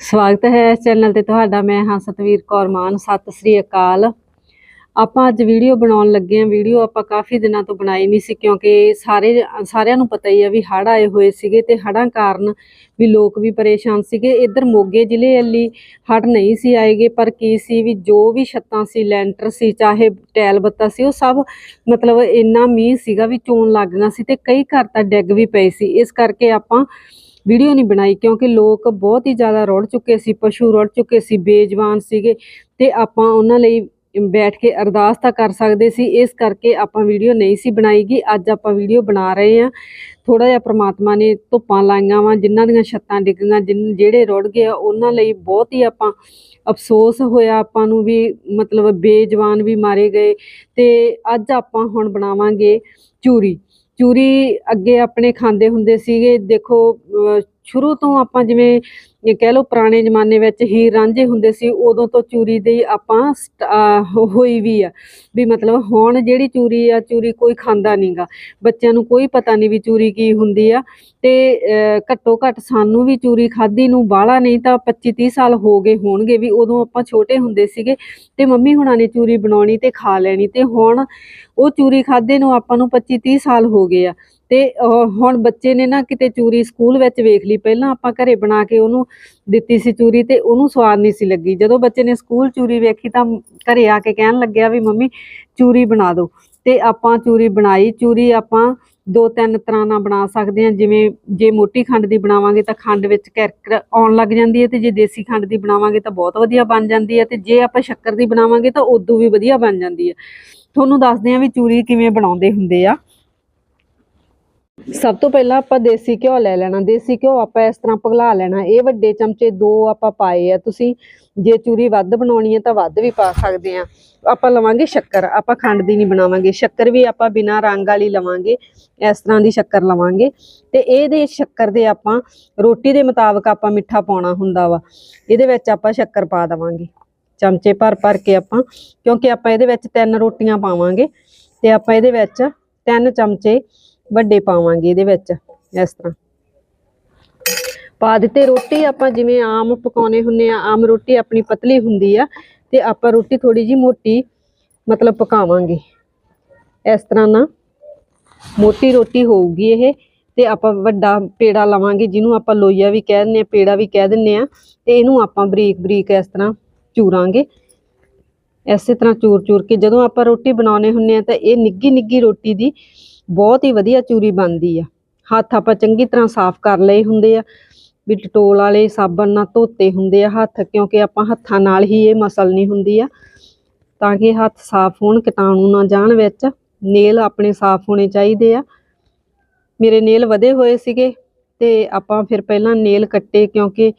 ਸਵਾਗਤ ਹੈ ਇਸ ਚੈਨਲ ਤੇ ਤੁਹਾਡਾ ਮੈਂ ਹਾਂ ਸਤਵੀਰ ਕੌਰ ਮਾਨ। ਸਤਿ ਸ੍ਰੀ ਅਕਾਲ। ਆਪਾਂ ਅੱਜ ਵੀਡੀਓ ਬਣਾਉਣ ਲੱਗੇ ਹਾਂ। ਵੀਡੀਓ ਆਪਾਂ ਕਾਫੀ ਦਿਨਾਂ ਤੋਂ ਬਣਾਈ ਨਹੀਂ ਸੀ ਕਿਉਂਕਿ ਸਾਰੇ ਸਾਰਿਆਂ ਨੂੰ ਪਤਾ ਹੀ ਆ ਵੀ ਹੜ੍ਹ ਆਏ ਹੋਏ ਸੀਗੇ ਤੇ ਹੜ੍ਹਾਂ ਕਾਰਨ ਵੀ ਲੋਕ ਵੀ ਪਰੇਸ਼ਾਨ ਸੀਗੇ। ਇੱਧਰ ਮੋਗੇ ਜ਼ਿਲ੍ਹੇ ਵੱਲੀ ਹੜ੍ਹ ਨਹੀਂ ਸੀ ਆਏਗੇ, ਪਰ ਕੀ ਸੀ ਵੀ ਜੋ ਵੀ ਛੱਤਾਂ ਸੀ, ਲੈਂਟਰ ਸੀ, ਚਾਹੇ ਟੈਲ ਬੱਤਾ ਸੀ, ਉਹ ਸਭ ਮਤਲਬ ਇੰਨਾ ਮੀਂਹ ਸੀਗਾ ਵੀ ਚੋਣ ਲੱਗ ਗਈਆਂ ਸੀ ਤੇ ਕਈ ਘਰ ਤਾਂ ਡਿੱਗ ਵੀ ਪਏ ਸੀ। ਇਸ ਕਰਕੇ ਆਪਾਂ ਵੀਡੀਓ ਨਹੀਂ ਬਣਾਈ ਕਿਉਂਕਿ ਲੋਕ ਬਹੁਤ ਹੀ ਜ਼ਿਆਦਾ ਰੁੜ ਚੁੱਕੇ ਸੀ, ਪਸ਼ੂ ਰੁੜ ਚੁੱਕੇ ਸੀ, ਬੇਜਵਾਨ ਸੀਗੇ ਤੇ ਆਪਾਂ ਉਹਨਾਂ ਲਈ ਬੈਠ ਕੇ ਅਰਦਾਸ ਤਾਂ ਕਰ ਸਕਦੇ ਸੀ, ਇਸ ਕਰਕੇ ਆਪਾਂ ਵੀਡੀਓ ਨਹੀਂ ਸੀ ਬਣਾਈਗੀ, ਅੱਜ ਆਪਾਂ ਵੀਡੀਓ ਬਣਾ ਰਹੇ ਹਾਂ। ਥੋੜਾ ਜਿਹਾ ਪ੍ਰਮਾਤਮਾ ਨੇ ਧੁੱਪਾਂ ਲਾਈਆਂ ਵਾ, ਜਿਨ੍ਹਾਂ ਦੀਆਂ ਛੱਤਾਂ ਡਿੱਗੀਆਂ, ਜਿਨ ਜਿਹੜੇ ਰੁੜ ਗਏ ਆ, ਉਹਨਾਂ ਲਈ ਬਹੁਤ ਹੀ ਆਪਾਂ ਅਫਸੋਸ ਹੋਇਆ, ਆਪਾਂ ਨੂੰ ਵੀ ਮਤਲਬ ਬੇਜਵਾਨ ਵੀ ਮਾਰੇ ਗਏ ਤੇ ਅੱਜ ਆਪਾਂ ਹੁਣ ਬਣਾਵਾਂਗੇ ਚੂਰੀ। ਚੂਰੀ ਅੱਗੇ ਆਪਣੇ ਖਾਂਦੇ ਹੁੰਦੇ ਸੀਗੇ। ਦੇਖੋ ਸ਼ੁਰੂ ਤੋਂ ਆਪਾਂ ਜਿਵੇਂ ਇਹ ਕਹਿ ਲਓ ਪੁਰਾਣੇ ਜ਼ਮਾਨੇ ਵਿੱਚ ਹੀਰ ਰਾਂਝੇ ਹੁੰਦੇ ਸੀ, ਉਦੋਂ ਤੋਂ ਚੂਰੀ ਦੀ ਆਪਾਂ ਹੋਈ ਵੀ ਆ। ਵੀ ਮਤਲਬ ਹੁਣ ਜਿਹੜੀ ਚੂਰੀ ਆ, ਚੂਰੀ ਕੋਈ ਖਾਂਦਾ ਨਹੀਂਗਾ ਬੱਚਿਆਂ ਨੂੰ ਕੋਈ ਪਤਾ ਨਹੀਂ ਵੀ ਚੂਰੀ ਕੀ ਹੁੰਦੀ ਆ। ਤੇ, ਅਹ, ਘੱਟੋ ਘੱਟ ਸਾਨੂੰ ਵੀ ਚੂਰੀ ਖਾਧੀ ਨੂੰ ਬਾਹਲਾ ਨਹੀਂ ਤਾਂ 25 30 ਸਾਲ ਹੋ ਗਏ ਹੋਣਗੇ ਵੀ ਉਦੋਂ ਆਪਾਂ ਛੋਟੇ ਹੁੰਦੇ ਸੀਗੇ ਤੇ ਮੰਮੀ ਹੁਣਾਂ ਨੇ ਚੂਰੀ ਬਣਾਉਣੀ ਤੇ ਖਾ ਲੈਣੀ ਤੇ ਹੁਣ ਉਹ ਚੂਰੀ ਖਾਦੇ ਨੂੰ ਆਪਾਂ ਨੂੰ 25 30 ਸਾਲ ਹੋ ਗਏ ਆ। ਤੇ ਹੁਣ ਬੱਚੇ ਨੇ ਨਾ ਕਿਤੇ ਚੂਰੀ ਸਕੂਲ ਵਿੱਚ ਵੇਖ ਲਈ। ਪਹਿਲਾਂ ਆਪਾਂ ਘਰੇ ਬਣਾ ਕੇ ਉਹਨੂੰ ਦਿੱਤੀ ਸੀ ਚੂਰੀ ਤੇ ਉਹਨੂੰ ਸਵਾਦ ਨਹੀਂ ਸੀ ਲੱਗੀ। ਜਦੋਂ ਬੱਚੇ ਨੇ ਸਕੂਲ ਚੂਰੀ ਵੇਖੀ ਤਾਂ ਘਰੇ ਆ ਕੇ ਕਹਿਣ ਲੱਗਿਆ ਵੀ ਮੰਮੀ ਚੂਰੀ ਬਣਾ ਦਿਓ। ਤੇ ਆਪਾਂ ਚੂਰੀ ਬਣਾਈ। ਚੂਰੀ ਆਪਾਂ ਦੋ ਤਿੰਨ ਤਰ੍ਹਾਂ ਨਾਲ ਬਣਾ ਸਕਦੇ ਹਾਂ। ਜਿਵੇਂ ਜੇ ਮੋਟੀ ਖੰਡ ਦੀ ਬਣਾਵਾਂਗੇ ਤਾਂ ਖੰਡ ਵਿੱਚ ਕੈਰਕਰ ਆਉਣ ਲੱਗ ਜਾਂਦੀ ਹੈ ਤੇ ਜੇ ਦੇਸੀ ਖੰਡ ਦੀ ਬਣਾਵਾਂਗੇ ਤਾਂ ਬਹੁਤ ਵਧੀਆ ਬਣ ਜਾਂਦੀ ਹੈ ਤੇ ਜੇ ਆਪਾਂ ਸ਼ੱਕਰ ਦੀ ਬਣਾਵਾਂਗੇ ਤਾਂ ਉਦੋਂ ਵੀ ਵਧੀਆ ਬਣ ਜਾਂਦੀ ਹੈ। ਤੁਹਾਨੂੰ ਦੱਸਦੇ ਹਾਂ ਵੀ ਚੂਰੀ ਕਿਵੇਂ ਬਣਾਉਂਦੇ ਹੁੰਦੇ ਆ। ਸਭ ਤੋਂ ਪਹਿਲਾਂ ਆਪਾਂ ਦੇਸੀ ਘਿਓ ਲੈ ਲੈਣਾ। ਦੇਸੀ ਘਿਓ ਆਪਾਂ ਇਸ ਤਰ੍ਹਾਂ ਪਿਘਲਾ ਲੈਣਾ। ਇਹ ਵੱਡੇ ਚਮਚੇ ਦੋ ਆਪਾਂ ਪਾਏ ਆ। ਤੁਸੀਂ ਜੇ ਚੂਰੀ ਵੱਧ ਬਣਾਉਣੀ ਹੈ ਤਾਂ ਵੱਧ ਵੀ ਪਾ ਸਕਦੇ ਆ। ਆਪਾਂ ਲਵਾਂਗੇ ਸ਼ੱਕਰ। ਆਪਾਂ ਖੰਡ ਦੀ ਨਹੀਂ ਬਣਾਵਾਂਗੇ। ਸ਼ੱਕਰ ਵੀ ਆਪਾਂ ਬਿਨਾਂ ਰੰਗ ਵਾਲੀ ਲਵਾਂਗੇ। ਇਸ ਤਰ੍ਹਾਂ ਦੀ ਸ਼ੱਕਰ ਲਵਾਂਗੇ। ਤੇ ਇਹਦੇ ਸ਼ੱਕਰ ਦੇ ਆਪਾਂ ਰੋਟੀ ਦੇ ਮੁਤਾਬਕ ਆਪਾਂ ਮਿੱਠਾ ਪਾਉਣਾ ਹੁੰਦਾ ਵਾ। ਇਹਦੇ ਵਿੱਚ ਆਪਾਂ ਸ਼ੱਕਰ ਪਾ ਦੇਵਾਂਗੇ। ਚਮਚੇ ਭਰ ਭਰ ਕੇ ਆਪਾਂ, ਕਿਉਂਕਿ ਆਪਾਂ ਇਹਦੇ ਵਿੱਚ ਤਿੰਨ ਰੋਟੀਆਂ ਪਾਵਾਂਗੇ ਤੇ ਆਪਾਂ ਇਹਦੇ ਵਿੱਚ ਤਿੰਨ ਚਮਚੇ ਵੱਡੇ ਪਾਵਾਂਗੇ ਇਹਦੇ ਵਿੱਚ, ਇਸ ਤਰ੍ਹਾਂ। ਪਾ ਦਿੱਤੇ ਰੋਟੀ, ਆਪਾਂ ਜਿਵੇਂ ਆਮ ਪਕਾਉਨੇ ਹੁੰਨੇ ਆ, ਆਮ ਰੋਟੀ ਆਪਣੀ ਪਤਲੀ ਹੁੰਦੀ ਆ, ਤੇ ਆਪਾਂ ਰੋਟੀ ਥੋੜੀ ਜੀ ਮੋਟੀ ਮਤਲਬ ਪਕਾਵਾਂਗੇ। ਇਸ ਤਰ੍ਹਾਂ ਨਾ ਮੋਟੀ ਰੋਟੀ ਹੋਊਗੀ ਇਹ, ਤੇ ਆਪਾਂ ਵੱਡਾ ਪੇੜਾ ਲਵਾਂਗੇ, ਜਿਹਨੂੰ ਆਪਾਂ ਲੋਈਆ ਵੀ ਕਹਿ ਦਿੰਨੇ ਆ, ਪੇੜਾ ਵੀ ਕਹਿ ਦਿੰਨੇ ਆ, ਤੇ ਇਹਨੂੰ ਆਪਾਂ ਬਰੀਕ ਬਰੀਕ ਇਸ ਤਰ੍ਹਾਂ ਚੂਰਾਂਗੇ। ਇਸੇ ਤਰ੍ਹਾਂ ਚੂਰ ਚੂਰ ਕੇ ਜਦੋਂ ਆਪਾਂ ਰੋਟੀ ਬਣਾਉਨੇ ਹੁੰਨੇ ਆ ਤਾਂ ਇਹ ਨਿੱਗੀ ਨਿੱਗੀ ਰੋਟੀ ਦੀ ਬਹੁਤ ਹੀ ਵਧੀਆ ਚੂਰੀ ਬਣਦੀ ਆ। ਹੱਥ ਆਪਾਂ ਚੰਗੀ ਤਰ੍ਹਾਂ ਸਾਫ਼ ਕਰ ਲਏ ਹੁੰਦੇ ਆ। ਵੀ ਟਟੋਲ ਵਾਲੇ ਸਾਬਣ ਨਾਲ ਧੋਤੇ ਹੁੰਦੇ ਆ ਹੱਥ ਕਿਉਂਕਿ ਆਪਾਂ ਹੱਥਾਂ ਨਾਲ ਹੀ ਇਹ ਮਸਲਣੀ ਹੁੰਦੀ ਆ। ਤਾਂ ਕਿ ਹੱਥ ਸਾਫ਼ ਹੋਣ, ਕੀਟਾਣੂ ਨਾ ਜਾਣ ਵਿੱਚ। ਨੇਲ ਆਪਣੇ ਸਾਫ਼ ਹੋਣੇ ਚਾਹੀਦੇ ਆ। ਮੇਰੇ ਨੇਲ ਵਧੇ ਹੋਏ ਸੀਗੇ ਤੇ ਆਪਾਂ ਫਿਰ ਪਹਿਲਾਂ ਨੇਲ ਕੱਟੇ ਕਿਉਂਕਿ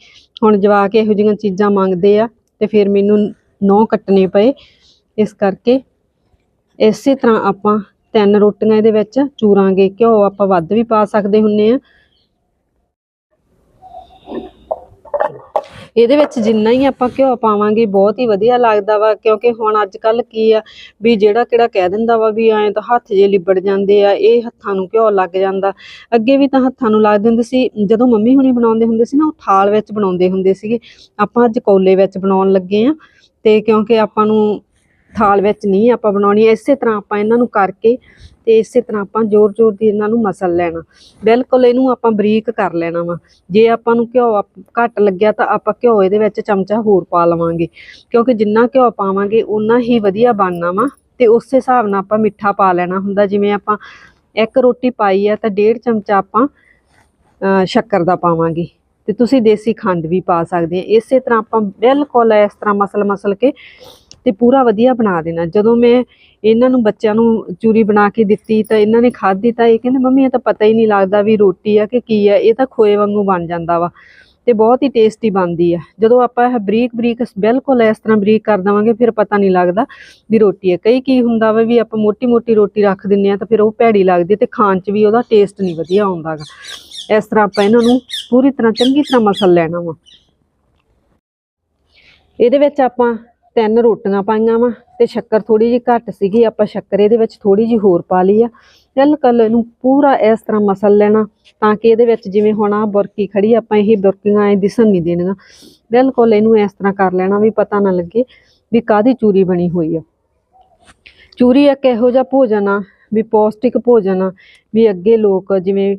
ਹੁਣ ਜਵਾਕ ਇਹੋ ਜਿਹੀਆਂ ਚੀਜ਼ਾਂ ਮੰਗਦੇ ਆ। ਤੇ ਫਿਰ ਮੈਨੂੰ ਨਹੁੰ ਕੱਟਣੇ ਪਏ। ਇਸ ਕਰਕੇ ਇਸੇ ਤਰ੍ਹਾਂ ਆਪਾਂ ਤਿੰਨ ਰੋਟੀਆਂ ਇਹਦੇ ਵਿੱਚ ਚੂਰਾਂਗੇ। ਘਿਓ ਆਪਾਂ ਵੱਧ ਵੀ ਪਾ ਸਕਦੇ ਹੁੰਨੇ ਆ। ਇਹਦੇ ਵਿੱਚ ਜਿੰਨਾ ਹੀ ਆਪਾਂ ਘਿਓ ਪਾਵਾਂਗੇ, ਬਹੁਤ ਹੀ ਵਧੀਆ ਲੱਗਦਾ ਵਾ, ਕਿਉਂਕਿ ਹੁਣ ਅੱਜ ਕੱਲ ਕੀ ਆ ਵੀ ਜਿਹੜਾ ਕਿਹੜਾ ਕਹਿ ਦਿੰਦਾ ਵਾ ਵੀ ਐਂ ਤਾਂ ਹੱਥ ਜੇ ਲਿਬੜ ਜਾਂਦੇ ਆ, ਇਹ ਹੱਥਾਂ ਨੂੰ ਘਿਓ ਲੱਗ ਜਾਂਦਾ। ਅੱਗੇ ਵੀ ਤਾਂ ਹੱਥਾਂ ਨੂੰ ਲੱਗਦੇ ਹੁੰਦੇ ਸੀ, ਜਦੋਂ ਮੰਮੀ ਹੁਣੀ ਬਣਾਉਂਦੇ ਹੁੰਦੇ ਸੀ ਨਾ, ਉਹ ਥਾਲ ਵਿੱਚ ਬਣਾਉਂਦੇ ਹੁੰਦੇ ਸੀਗੇ। ਆਪਾਂ ਅੱਜ ਕੌਲੇ ਵਿੱਚ ਬਣਾਉਣ ਲੱਗੇ ਆ, ਤੇ ਕਿਉਂਕਿ ਆਪਾਂ ਨੂੰ ਥਾਲ ਵਿੱਚ ਨਹੀਂ ਆਪਾਂ ਬਣਾਉਣੀ, ਇਸੇ ਤਰ੍ਹਾਂ ਆਪਾਂ ਇਹਨਾਂ ਨੂੰ ਕਰਕੇ ਤੇ ਇਸੇ ਤਰ੍ਹਾਂ ਆਪਾਂ ਜ਼ੋਰ ਜ਼ੋਰ ਦੀ ਇਹਨਾਂ ਨੂੰ ਮਸਲ ਲੈਣਾ। ਬਿਲਕੁਲ ਇਹਨੂੰ ਆਪਾਂ ਬਰੀਕ ਕਰ ਲੈਣਾ ਵਾ। ਜੇ ਆਪਾਂ ਨੂੰ ਘਿਓ ਘੱਟ ਲੱਗਿਆ ਤਾਂ ਆਪਾਂ ਘਿਓ ਇਹਦੇ ਵਿੱਚ ਚਮਚਾ ਹੋਰ ਪਾ ਲਵਾਂਗੇ। ਕਿਉਂਕਿ ਜਿੰਨਾ ਘਿਓ ਪਾਵਾਂਗੇ ਉਨਾ ਹੀ ਵਧੀਆ ਬਣਨਾ ਵਾ ਤੇ ਉਸੇ ਹਿਸਾਬ ਨਾਲ ਆਪਾਂ ਮਿੱਠਾ ਪਾ ਲੈਣਾ ਹੁੰਦਾ। ਜਿਵੇਂ ਆਪਾਂ ਇੱਕ ਰੋਟੀ ਪਾਈ ਆ ਤਾਂ ਡੇਢ ਚਮਚਾ ਆਪਾਂ, ਅਹ ਸ਼ੱਕਰ ਦਾ ਪਾਵਾਂਗੇ। ਤੇ ਤੁਸੀਂ ਦੇਸੀ ਖੰਡ ਵੀ ਪਾ ਸਕਦੇ ਆ। ਇਸੇ ਤਰ੍ਹਾਂ ਆਪਾਂ ਬਿਲਕੁਲ ਇਸ ਤਰ੍ਹਾਂ ਮਸਲ ਮਸਲ ਕੇ ਤੇ ਪੂਰਾ ਵਧੀਆ ਬਣਾ ਦੇਣਾ। ਜਦੋਂ ਮੈਂ ਇਹਨਾਂ ਨੂੰ ਬੱਚਿਆਂ ਨੂੰ ਚੂਰੀ ਬਣਾ ਕੇ ਦਿੱਤੀ ਤਾਂ ਇਹਨਾਂ ਨੇ ਖਾਧੀ ਤਾਂ ਇਹ ਕਹਿੰਦੇ, ਮੰਮੀ, ਇਹ ਤਾਂ ਪਤਾ ਹੀ ਨਹੀਂ ਲੱਗਦਾ ਵੀ ਰੋਟੀ ਆ ਕਿ ਕੀ ਆ, ਇਹ ਤਾਂ ਖੋਏ ਵਾਂਗੂ ਬਣ ਜਾਂਦਾ ਵਾ। ਤੇ ਬਹੁਤ ਹੀ ਟੇਸਟੀ ਬਣਦੀ ਆ। ਜਦੋਂ ਆਪਾਂ ਇਹ ਬਰੀਕ ਬਰੀਕ ਬਿਲਕੁਲ ਇਸ ਤਰ੍ਹਾਂ ਬਰੀਕ ਕਰ ਦਵਾਂਗੇ, ਫਿਰ ਪਤਾ ਨਹੀਂ ਲੱਗਦਾ ਵੀ ਰੋਟੀ ਹੈ ਕਈ ਕੀ ਹੁੰਦਾ ਵਾ ਵੀ ਆਪਾਂ ਮੋਟੀ ਮੋਟੀ ਰੋਟੀ ਰੱਖ ਦਿੰਨੇ ਆ ਤਾਂ ਫਿਰ ਉਹ ਭੈੜੀ ਲੱਗਦੀ ਤੇ ਖਾਣ 'ਚ ਵੀ ਉਹਦਾ ਟੇਸਟ ਨਹੀਂ ਵਧੀਆ ਆਉਂਦਾ ਗਾ। ਇਸ ਤਰ੍ਹਾਂ ਆਪਾਂ ਇਹਨਾਂ ਨੂੰ ਪੂਰੀ ਤਰ੍ਹਾਂ ਚੰਗੀ ਤਰ੍ਹਾਂ ਮਸਲ ਲੈਣਾ ਵਾ। ਇਹਦੇ ਵਿੱਚ ਆਪਾਂ ਤਿੰਨ ਰੋਟੀਆਂ ਪਾਈਆਂ ਵਾ ਤੇ ਸ਼ੱਕਰ ਥੋੜੀ ਜਿਹੀ ਘੱਟ ਸੀਗੀ, ਆਪਾਂ ਸ਼ੱਕਰ ਇਹਦੇ ਵਿੱਚ ਥੋੜੀ ਜਿਹੀ ਹੋਰ ਪਾ ਲਈ ਆ। ਬਿਲਕੁਲ ਇਹਨੂੰ ਪੂਰਾ ਇਸ ਤਰ੍ਹਾਂ ਮਸਲ ਲੈਣਾ ਤਾਂ ਕਿ ਇਹਦੇ ਵਿੱਚ ਜਿਵੇਂ ਹੁਣ ਆ ਬੁਰਕੀ ਖੜੀ ਆਪਾਂ ਇਹ ਬੁਰਕੀਆਂ ਐ ਦਿਸਣ ਨਹੀਂ ਦੇਣੀਆਂ। ਬਿਲਕੁਲ ਇਹਨੂੰ ਇਸ ਤਰ੍ਹਾਂ ਕਰ ਲੈਣਾ ਵੀ ਪਤਾ ਨਾ ਲੱਗੇ ਵੀ ਕਾਦੀ ਚੂਰੀ ਬਣੀ ਹੋਈ ਆ। ਚੂਰੀ ਇੱਕ ਇਹੋ ਜਿਹਾ ਭੋਜਨ ਆ ਵੀ ਪੌਸ਼ਟਿਕ ਭੋਜਨ ਆ ਵੀ ਅੱਗੇ ਲੋਕ ਜਿਵੇਂ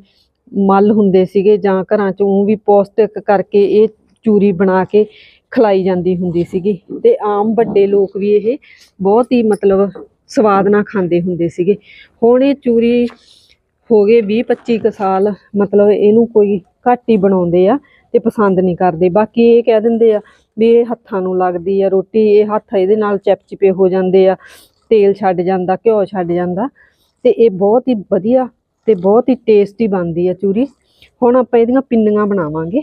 ਮਲ ਹੁੰਦੇ ਸੀਗੇ ਜਾਂ ਘਰਾਂ 'ਚ ਊਂ ਵੀ ਪੌਸ਼ਟਿਕ ਕਰਕੇ ਇਹ ਚੂਰੀ ਬਣਾ ਕੇ ਖਿਲਾਈ ਜਾਂਦੀ ਹੁੰਦੀ ਸੀਗੀ ਤੇ ਆਮ ਵੱਡੇ ਲੋਕ ਵੀ ਇਹ ਬਹੁਤ ਹੀ ਮਤਲਬ ਸਵਾਦ ਨਾਲ ਖਾਂਦੇ ਹੁੰਦੇ ਸੀਗੇ। ਹੁਣ ਇਹ ਚੂਰੀ ਹੋ ਗਏ 20 25 ਕੁ ਸਾਲ, ਮਤਲਬ ਇਹਨੂੰ ਕੋਈ ਘੱਟ ਹੀ ਬਣਾਉਂਦੇ ਆ ਤੇ ਪਸੰਦ ਨਹੀਂ ਕਰਦੇ। ਬਾਕੀ ਇਹ ਕਹਿ ਦਿੰਦੇ ਆ ਵੀ ਇਹ ਹੱਥਾਂ ਨੂੰ ਲੱਗਦੀ ਆ ਰੋਟੀ, ਇਹ ਹੱਥ ਇਹਦੇ ਨਾਲ ਚਿਪਚਿਪੇ ਹੋ ਜਾਂਦੇ ਆ, ਤੇਲ ਛੱਡ ਜਾਂਦਾ, ਘਿਓ ਛੱਡ ਜਾਂਦਾ ਤੇ ਇਹ ਬਹੁਤ ਹੀ ਵਧੀਆ ਤੇ ਬਹੁਤ ਹੀ ਟੇਸਟੀ ਬਣਦੀ ਆ ਚੂਰੀ। ਹੁਣ ਆਪਾਂ ਇਹਦੀਆਂ ਪਿੰਨੀਆਂ ਬਣਾਵਾਂਗੇ।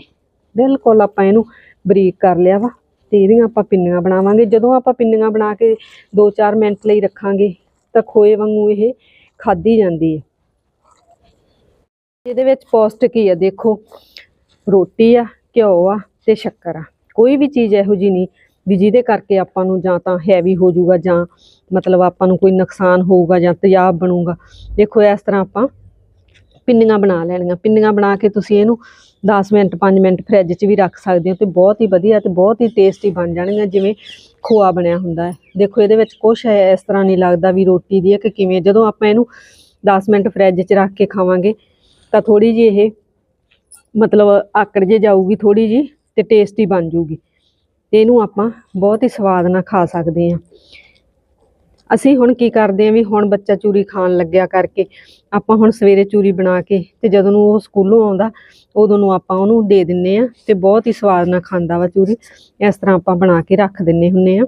ਬਿਲਕੁਲ ਆਪਾਂ ਇਹਨੂੰ ਬਰੀਕ ਕਰ ਲਿਆ ਵਾ ਤੇ ਇਹਦੀਆਂ ਆਪਾਂ ਪਿੰਨੀਆਂ ਬਣਾਵਾਂਗੇ। ਜਦੋਂ ਆਪਾਂ ਪਿੰਨੀਆਂ ਬਣਾ ਕੇ 2-4 ਮਿੰਟ ਲਈ ਰੱਖਾਂਗੇ ਤਾਂ ਖੋਏ ਵਾਂਗੂ ਇਹ ਖਾਧੀ ਜਾਂਦੀ ਹੈ ਇਹਦੇ ਵਿੱਚ ਪੌਸ਼ਟਿਕ ਹੀ ਆ, ਦੇਖੋ। ਰੋਟੀ ਆ, ਘਿਓ ਆ ਤੇ ਸ਼ੱਕਰ ਆ। ਕੋਈ ਵੀ ਚੀਜ਼ ਇਹੋ ਜੀ ਨਹੀਂ ਵੀ ਜਿਹਦੇ ਕਰਕੇ ਆਪਾਂ ਨੂੰ ਜਾਂ ਤਾਂ ਹੈਵੀ ਹੋ ਜਾਊਗਾ ਜਾਂ ਮਤਲਬ ਆਪਾਂ ਨੂੰ ਕੋਈ ਨੁਕਸਾਨ ਹੋਊਗਾ ਜਾਂ ਤੇਜ਼ਾਬ ਬਣੂਗਾ। ਦੇਖੋ, ਇਸ ਤਰ੍ਹਾਂ ਆਪਾਂ ਪਿੰਨੀਆਂ ਬਣਾ ਲੈਣੀਆਂ। ਪਿੰਨੀਆਂ ਬਣਾ ਕੇ ਤੁਸੀਂ ਇਹਨੂੰ 10 ਮਿੰਟ 5 ਮਿੰਟ ਫ੍ਰਿਜ 'ਚ ਵੀ ਰੱਖ ਸਕਦੇ ਹੋ ਤੇ ਬਹੁਤ ਹੀ ਵਧੀਆ ਤੇ ਬਹੁਤ ਹੀ ਟੇਸਟੀ ਬਣ ਜਾਣਗੀਆਂ, ਜਿਵੇਂ ਖੋਆ ਬਣਿਆ ਹੁੰਦਾ ਹੈ। ਦੇਖੋ ਇਹਦੇ ਵਿੱਚ ਕੁਛ ਹੈ ਇਸ ਤਰ੍ਹਾਂ ਨਹੀਂ ਲੱਗਦਾ ਵੀ ਰੋਟੀ ਦੀ ਹੈ ਕਿ ਕਿਵੇਂ, ਜਦੋਂ ਆਪਾਂ ਇਹਨੂੰ 10 ਮਿੰਟ ਫ੍ਰਿਜ 'ਚ ਰੱਖ ਕੇ ਖਾਵਾਂਗੇ ਤਾਂ ਥੋੜੀ ਜਿਹੀ ਇਹ ਮਤਲਬ ਆਕੜ ਜੇ ਜਾਊਗੀ ਥੋੜੀ ਜੀ ਤੇ ਟੇਸਟੀ ਬਣ ਜੂਗੀ ਤੇ ਇਹਨੂੰ ਆਪਾਂ ਬਹੁਤ ਹੀ ਸਵਾਦ ਨਾਲ ਖਾ ਸਕਦੇ ਹਾਂ। ਅਸੀਂ ਹੁਣ ਕੀ ਕਰਦੇ ਹਾਂ ਵੀ ਹੁਣ ਬੱਚਾ ਚੂਰੀ ਖਾਣ ਲੱਗਿਆ ਕਰਕੇ ਆਪਾਂ ਹੁਣ ਸਵੇਰੇ ਚੂਰੀ ਬਣਾ ਕੇ ਤੇ ਜਦੋਂ ਨੂੰ ਉਹ ਸਕੂਲੋਂ ਆਉਂਦਾ, ਉਦੋਂ ਨੂੰ ਆਪਾਂ ਉਹਨੂੰ ਦੇ ਦਿੰਨੇ ਆ ਤੇ ਬਹੁਤ ਹੀ ਸਵਾਦ ਨਾਲ ਖਾਂਦਾ ਵਾ ਚੂਰੀ। ਇਸ ਤਰ੍ਹਾਂ ਆਪਾਂ ਬਣਾ ਕੇ ਰੱਖ ਦਿੰਨੇ ਹੁੰਨੇ ਆ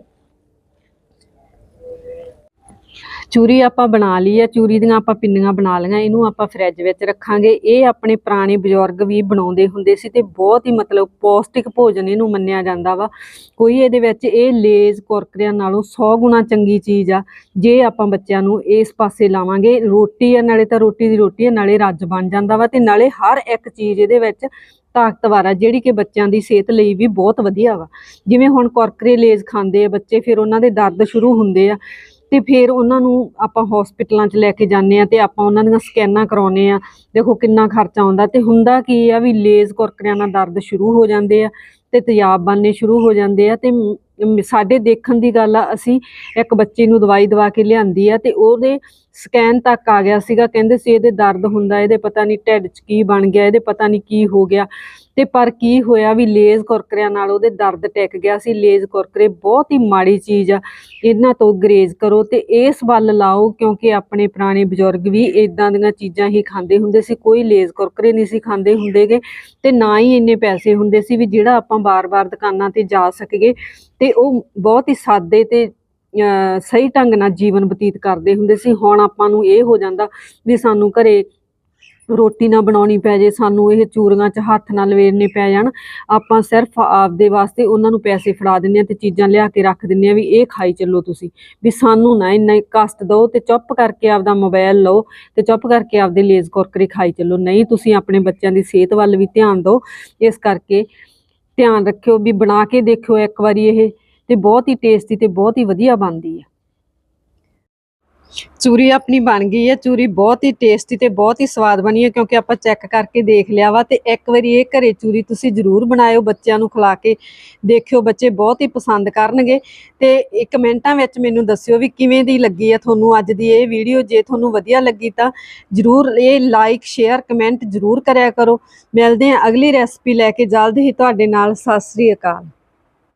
ਚੂਰੀ ਆਪਾਂ ਬਣਾ ਲਈ ਆ, ਚੂਰੀ ਦੀਆਂ ਆਪਾਂ ਪਿੰਨੀਆਂ ਬਣਾ ਲਈਆਂ, ਇਹਨੂੰ ਆਪਾਂ ਫ੍ਰਿਜ ਵਿੱਚ ਰੱਖਾਂਗੇ। ਇਹ ਆਪਣੇ ਪੁਰਾਣੇ ਬਜ਼ੁਰਗ ਵੀ ਬਣਾਉਂਦੇ ਹੁੰਦੇ ਸੀ ਤੇ ਬਹੁਤ ਹੀ ਮਤਲਬ ਪੌਸ਼ਟਿਕ ਭੋਜਨ ਇਹਨੂੰ ਮੰਨਿਆ ਜਾਂਦਾ ਵਾ। ਕੋਈ ਇਹਦੇ ਵਿੱਚ ਇਹ ਲੇਜ਼ ਕੁਰਕਰਿਆਂ ਨਾਲੋਂ 100 ਗੁਣਾ ਚੰਗੀ ਚੀਜ਼ ਆ। ਜੇ ਆਪਾਂ ਬੱਚਿਆਂ ਨੂੰ ਇਸ ਪਾਸੇ ਲਾਵਾਂਗੇ, ਰੋਟੀ ਆ, ਨਾਲੇ ਤਾਂ ਰੋਟੀ ਦੀ ਰੋਟੀ ਆ, ਨਾਲੇ ਰੱਜ ਬਣ ਜਾਂਦਾ ਵਾ ਤੇ ਨਾਲੇ ਹਰ ਇੱਕ ਚੀਜ਼ ਇਹਦੇ ਵਿੱਚ ਤਾਕਤਵਰ ਆ, ਜਿਹੜੀ ਕਿ ਬੱਚਿਆਂ ਦੀ ਸਿਹਤ ਲਈ ਵੀ ਬਹੁਤ ਵਧੀਆ ਵਾ। ਜਿਵੇਂ ਹੁਣ ਕੁਰਕਰੇ ਲੇਜ਼ ਖਾਂਦੇ ਆ ਬੱਚੇ, ਫਿਰ ਉਹਨਾਂ ਦੇ ਦਰਦ ਸ਼ੁਰੂ ਹੁੰਦੇ ਆ। ਤੇ ਫਿਰ ਉਹਨਾਂ ਨੂੰ ਆਪਾਂ ਹਸਪੀਟਲਾਂ 'ਚ ਲੈ ਕੇ ਜਾਂਦੇ ਆ ਤੇ ਆਪਾਂ ਉਹਨਾਂ ਦੀਆਂ ਸਕੈਨਾਂ ਕਰਾਉਨੇ ਆ ਦੇਖੋ ਕਿੰਨਾ ਖਰਚਾ ਆਉਂਦਾ ਤੇ ਹੁੰਦਾ ਕੀ ਆ ਵੀ ਲੇਜ਼ ਕੁਰਕਰਿਆਂ ਨਾਲ ਦਰਦ ਸ਼ੁਰੂ ਹੋ ਜਾਂਦੇ ਆ ਤੇ ਤੇਜ਼ਾਬ ਬਣਨੇ ਸ਼ੁਰੂ ਹੋ ਜਾਂਦੇ ਆ ਤੇ ਸਾਡੇ ਦੇਖਣ ਦੀ ਗੱਲ ਆ, ਅਸੀਂ ਇੱਕ ਬੱਚੇ ਨੂੰ ਦਵਾਈ ਦਵਾ ਕੇ ਲਿਆਂਦੀ ਆ ਤੇ ਉਹਦੇ ਸਕੈਨ ਤੱਕ ਆ ਗਿਆ ਸੀਗਾ, ਕਹਿੰਦੇ ਸੀ ਇਹਦੇ ਦਰਦ ਹੁੰਦਾ, ਇਹਦੇ ਪਤਾ ਨਹੀਂ ਢਿੱਡ 'ਚ ਕੀ ਬਣ ਗਿਆ, ਇਹਦੇ ਪਤਾ ਨਹੀਂ ਕੀ ਹੋ ਗਿਆ। ਤੇ ਪਰ ਕੀ ਹੋਇਆ ਵੀ ਲੇਜ਼ ਕੁਰਕਰਿਆਂ ਨਾਲ ਉਹਦੇ ਦਰਦ ਟਿਕ ਗਿਆ ਸੀ। ਲੇਜ਼ ਕੁਰਕਰੇ ਬਹੁਤ ਹੀ ਮਾੜੀ ਚੀਜ਼ ਆ। ਇਹਨਾਂ ਤੋਂ ਗਰੇਜ਼ ਕਰੋ ਤੇ ਇਸ ਵੱਲ ਲਾਓ ਕਿਉਂਕਿ ਆਪਣੇ ਪੁਰਾਣੇ ਬਜ਼ੁਰਗ ਵੀ ਇਦਾਂ ਦੀਆਂ ਚੀਜ਼ਾਂ ਹੀ ਖਾਂਦੇ ਹੁੰਦੇ ਸੀ। ਕੋਈ ਲੇਜ਼ ਕੁਰਕਰੇ ਨਹੀਂ ਸੀ ਖਾਂਦੇ ਹੁੰਦੇਗੇ ਤੇ ਨਾ ਹੀ ਇੰਨੇ ਪੈਸੇ ਹੁੰਦੇ ਸੀ ਵੀ ਜਿਹੜਾ ਆਪਾਂ ਬਾਰ-ਬਾਰ ਦੁਕਾਨਾਂ ਤੇ ਜਾ ਸਕੀਏ ਤੇ ਉਹ ਬਹੁਤ ਹੀ ਸਾਦੇ ਤੇ, ਅਹ, ਸਹੀ ਢੰਗ ਨਾਲ ਜੀਵਨ ਬਤੀਤ ਕਰਦੇ ਹੁੰਦੇ ਸੀ। ਹੁਣ ਆਪਾਂ ਨੂੰ ਇਹ ਹੋ ਜਾਂਦਾ ਵੀ ਸਾਨੂੰ ਘਰੇ ਰੋਟੀ ਨਾ ਬਣਾਉਣੀ ਪੈ ਜੇ, ਸਾਨੂੰ ਇਹ ਚੂਰੀਆਂ 'ਚ ਹੱਥ ਨਾਲ ਲਵੇਰਨੇ ਪੈ ਜਾਣ। ਆਪਾਂ ਸਿਰਫ ਆਪਦੇ ਵਾਸਤੇ ਉਹਨਾਂ ਨੂੰ ਪੈਸੇ ਫੜਾ ਦਿੰਦੇ ਆ ਤੇ ਚੀਜ਼ਾਂ ਲਿਆ ਕੇ ਰੱਖ ਦਿੰਦੇ ਆ ਵੀ ਇਹ ਖਾਈ ਚੱਲੋ ਤੁਸੀਂ। ਵੀ ਸਾਨੂੰ ਨਾ ਇੰਨਾ ਕਸ਼ਟ ਦਿਓ ਤੇ ਚੁੱਪ ਕਰਕੇ ਆਪਦਾ ਮੋਬਾਈਲ ਲਓ ਤੇ ਚੁੱਪ ਕਰਕੇ ਆਪਦੇ ਲੇਜ਼ ਕੁਰਕਰੇ ਖਾਈ ਚੱਲੋ। ਨਹੀਂ ਤੁਸੀਂ ਆਪਣੇ ਬੱਚਿਆਂ ਦੀ ਸਿਹਤ ਵੱਲ ਵੀ ਧਿਆਨ ਦਿਓ। ਇਸ ਕਰਕੇ ਧਿਆਨ ਰੱਖਿਓ ਵੀ ਬਣਾ ਕੇ ਦੇਖਿਓ ਇੱਕ ਵਾਰੀ ਇਹ ਤੇ ਬਹੁਤ ਹੀ ਟੇਸਟੀ ਤੇ ਬਹੁਤ ਹੀ ਵਧੀਆ ਬਣਦੀ ਹੈ। ਚੂਰੀ ਆਪਣੀ ਬਣ ਗਈ ਹੈ, ਚੂਰੀ ਬਹੁਤ ਹੀ ਟੇਸਟੀ ਤੇ ਬਹੁਤ ਹੀ ਸਵਾਦ ਬਣੀ ਹੈ ਕਿਉਂਕਿ ਆਪਾਂ ਚੈੱਕ ਕਰਕੇ ਦੇਖ ਲਿਆ ਵਾ ਤੇ ਇੱਕ ਵਾਰੀ ਇਹ ਘਰੇ ਚੂਰੀ ਤੁਸੀਂ ਜ਼ਰੂਰ ਬਣਾਇਓ ਬੱਚਿਆਂ ਨੂੰ ਖਿਲਾ ਕੇ, ਦੇਖਿਓ ਬੱਚੇ ਬਹੁਤ ਹੀ ਪਸੰਦ ਕਰਨਗੇ ਤੇ ਇਹ ਕਮੈਂਟਾਂ ਵਿੱਚ ਮੈਨੂੰ ਦੱਸਿਓ ਵੀ ਕਿਵੇਂ ਦੀ ਲੱਗੀ ਹੈ ਤੁਹਾਨੂੰ ਅੱਜ ਦੀ ਇਹ ਵੀਡੀਓ ਜੇ ਤੁਹਾਨੂੰ ਵਧੀਆ ਲੱਗੀ ਤਾਂ ਜ਼ਰੂਰ ਇਹ ਲਾਈਕ ਸ਼ੇਅਰ ਕਮੈਂਟ ਜ਼ਰੂਰ ਕਰਿਆ ਕਰੋ। ਮਿਲਦੇ ਹਾਂ ਅਗਲੀ ਰੈਸਪੀ ਲੈ ਕੇ, ਜਲਦ ਹੀ ਤੁਹਾਡੇ ਨਾਲ, ਸਤਿ ਸ੍ਰੀ ਅਕਾਲ।